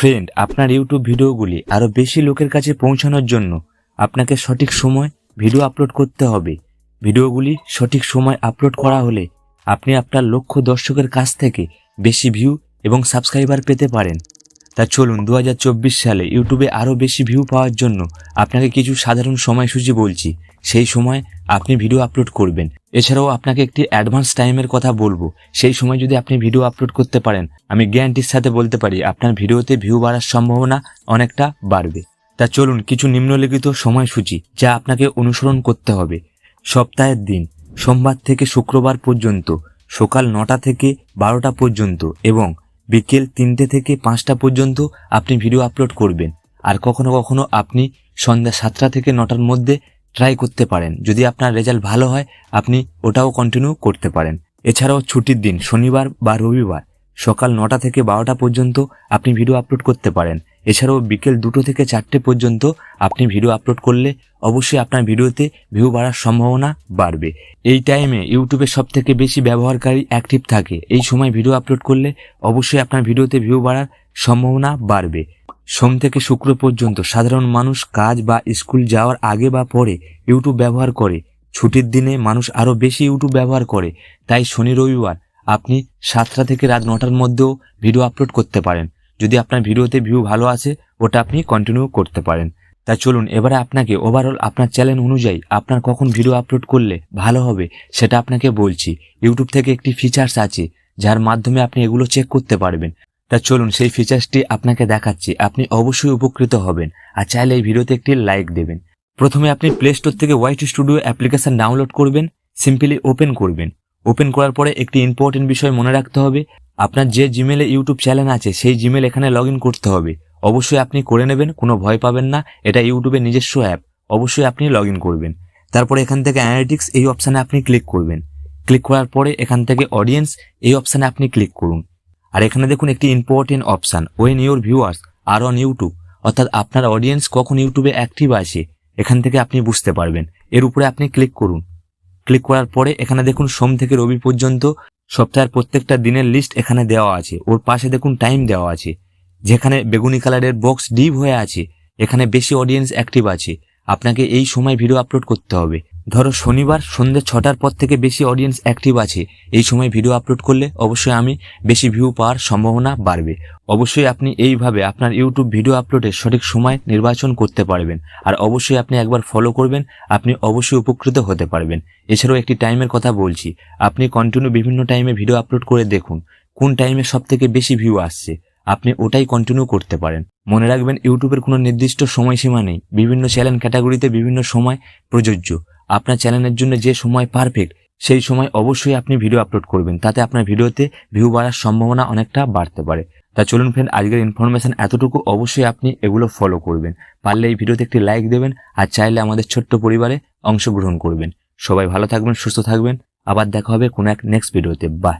Friend আপনার YouTube ভিডিওগুলি আরও বেশি লোকের কাছে পৌঁছানোর জন্য আপনাকে সঠিক সময় ভিডিও আপলোড করতে হবে। ভিডিওগুলি সঠিক সময় আপলোড করা হলে আপনি আপনার লক্ষ্য দর্শকের কাছ থেকে বেশি ভিউ এবং সাবস্ক্রাইবার পেতে পারেন। তা চলুন দু হাজার চব্বিশ সালে ইউটিউবে আরও বেশি ভিউ পাওয়ার জন্য আপনাকে কিছু সাধারণ সময়সূচি বলছি। সেই সময় আপনি ভিডিও আপলোড করবেন। এছাড়াও আপনাকে একটি অ্যাডভান্স টাইমের কথা বলব। সেই সময় যদি আপনি ভিডিও আপলোড করতে পারেন, আমি গ্যারান্টির সাথে বলতে পারি, আপনার ভিডিওতে ভিউ বাড়ার সম্ভাবনা অনেকটা বাড়বে। তা চলুন কিছু নিম্নলিখিত সময়সূচি, যা আপনাকে অনুসরণ করতে হবে। সপ্তাহের দিন, সোমবার থেকে শুক্রবার পর্যন্ত, সকাল নটা থেকে বারোটা পর্যন্ত এবং বিকেল তিনটে থেকে পাঁচটা পর্যন্ত আপনি ভিডিও আপলোড করবেন। আর কখনো কখনো আপনি সন্ধ্যা সাতটা থেকে নটার মধ্যে ট্রাই করতে পারেন। যদি আপনার রেজাল্ট ভালো হয়, আপনি ওটাও কন্টিনিউ করতে পারেন। এছাড়াও ছুটির দিন, শনিবার বা রবিবার, সকাল নটা থেকে বারোটা পর্যন্ত আপনি ভিডিও আপলোড করতে পারেন। এছাড়াও বিকেল দুটো থেকে চারটে পর্যন্ত আপনি ভিডিও আপলোড করলে অবশ্যই আপনার ভিডিওতে ভিউ বাড়ার সম্ভাবনা বাড়বে। এই টাইমে ইউটিউবে সব থেকে বেশি ব্যবহারকারী অ্যাক্টিভ থাকে। এই সময় ভিডিও আপলোড করলে অবশ্যই আপনার ভিডিওতে ভিউ বাড়ার সম্ভাবনা বাড়বে। সোম থেকে শুক্র পর্যন্ত সাধারণ মানুষ কাজ বা স্কুল যাওয়ার আগে বা পরে ইউটিউব ব্যবহার করে। ছুটির দিনে মানুষ আরও বেশি ইউটিউব ব্যবহার করে। তাই শনি, রবিবার আপনি সাতটা থেকে রাত নটার মধ্যেও ভিডিও আপলোড করতে পারেন। যদি আপনার ভিডিওতে ভিউ ভালো আসে ওটা আপনি কন্টিনিউ করতে পারেন। তা চলুন, এবারে আপনাকে ওভারঅল আপনার চ্যানেল অনুযায়ী আপনার কখন ভিডিও আপলোড করলে ভালো হবে সেটা আপনাকে বলছি। ইউটিউব থেকে একটি ফিচার্স আছে, যার মাধ্যমে আপনি এগুলো চেক করতে পারবেন। তা চলুন সেই ফিচার্সটি আপনাকে দেখাচ্ছি। আপনি অবশ্যই উপকৃত হবেন আর চাইলে এই ভিডিওতে একটি লাইক দেবেন। প্রথমে আপনি প্লে স্টোর থেকে হোয়াইট স্টুডিও অ্যাপ্লিকেশন ডাউনলোড করবেন সিম্পলি ওপেন করবেন। ওপেন করার পরে একটি ইম্পর্টেন্ট বিষয় মনে রাখতে হবে, আপনার যে জিমেলে ইউটিউব চ্যানেল আছে, সেই জিমেল এখানে লগ করতে হবে। অবশ্যই আপনি করে নেবেন, কোনো ভয় পাবেন না, এটা ইউটিউবের নিজস্ব অ্যাপ অবশ্যই আপনি লগ করবেন। তারপরে এখান থেকে অ্যানালিটিক্স এই অপশানে আপনি ক্লিক করবেন। ক্লিক করার পরে এখান থেকে অডিয়েন্স এই অপশানে আপনি ক্লিক করুন। আর এখানে দেখুন একটি important option when your viewers are on YouTube অর্থাৎ আপনার অডিয়েন্স কখন ইউটিউবে অ্যাক্টিভ আছে, এখান থেকে আপনি বুঝতে পারবেন। এর উপরে আপনি ক্লিক করুন। ক্লিক করার পরে এখানে দেখুন সোম থেকে রবি পর্যন্ত সপ্তাহের প্রত্যেকটা দিনের লিস্ট এখানে দেওয়া আছে। ওর পাশে দেখুন টাইম দেওয়া আছে। যেখানে বেগুনি কালারের বক্স ডিপ হয়ে আছে, এখানে বেশি অডিয়েন্স অ্যাক্টিভ আছে। আপনাকে এই সময় ভিডিও আপলোড করতে হবে। ধরো শনিবার সন্ধ্যে ছটার পর থেকে বেশি অডিয়েন্স অ্যাক্টিভ আছে। এই সময় ভিডিও আপলোড করলে অবশ্যই আমি বেশি ভিউ পাওয়ার সম্ভাবনা বাড়বে। অবশ্যই আপনি এইভাবে আপনার ইউটিউব ভিডিও আপলোডের সঠিক সময় নির্বাচন করতে পারবেন। আর অবশ্যই আপনি একবার ফলো করবেন, আপনি অবশ্যই উপকৃত হতে পারবেন। এছাড়াও একটি টাইমের কথা বলছি। আপনি কন্টিনিউ বিভিন্ন টাইমে ভিডিও আপলোড করে দেখুন, কোন টাইমে সব থেকে বেশি ভিউ আসছে। আপনি ওটাই কন্টিনিউ করতে পারেন। মনে রাখবেন ইউটিউবের কোনো নির্দিষ্ট সময়সীমা নেই। বিভিন্ন চ্যানেল ক্যাটাগরিতে বিভিন্ন সময় প্রযোজ্য। আপনার চ্যানেলের জন্য যে সময় পারফেক্ট সেই সময় অবশ্যই আপনি ভিডিও আপলোড করবেন। তাতে আপনার ভিডিওতে ভিউ বাড়ার সম্ভাবনা অনেকটা বাড়তে পারে। তা চলুন ফ্রেন্ড আজকের ইনফরমেশান এতটুকু, অবশ্যই আপনি এগুলো ফলো করবেন। পারলে এই ভিডিওতে একটি লাইক দেবেন আর চাইলে আমাদের ছোট্ট পরিবারে অংশগ্রহণ করবেন। সবাই ভালো থাকবেন, সুস্থ থাকবেন। আবার দেখা হবে কোনো এক নেক্সট ভিডিওতে বাই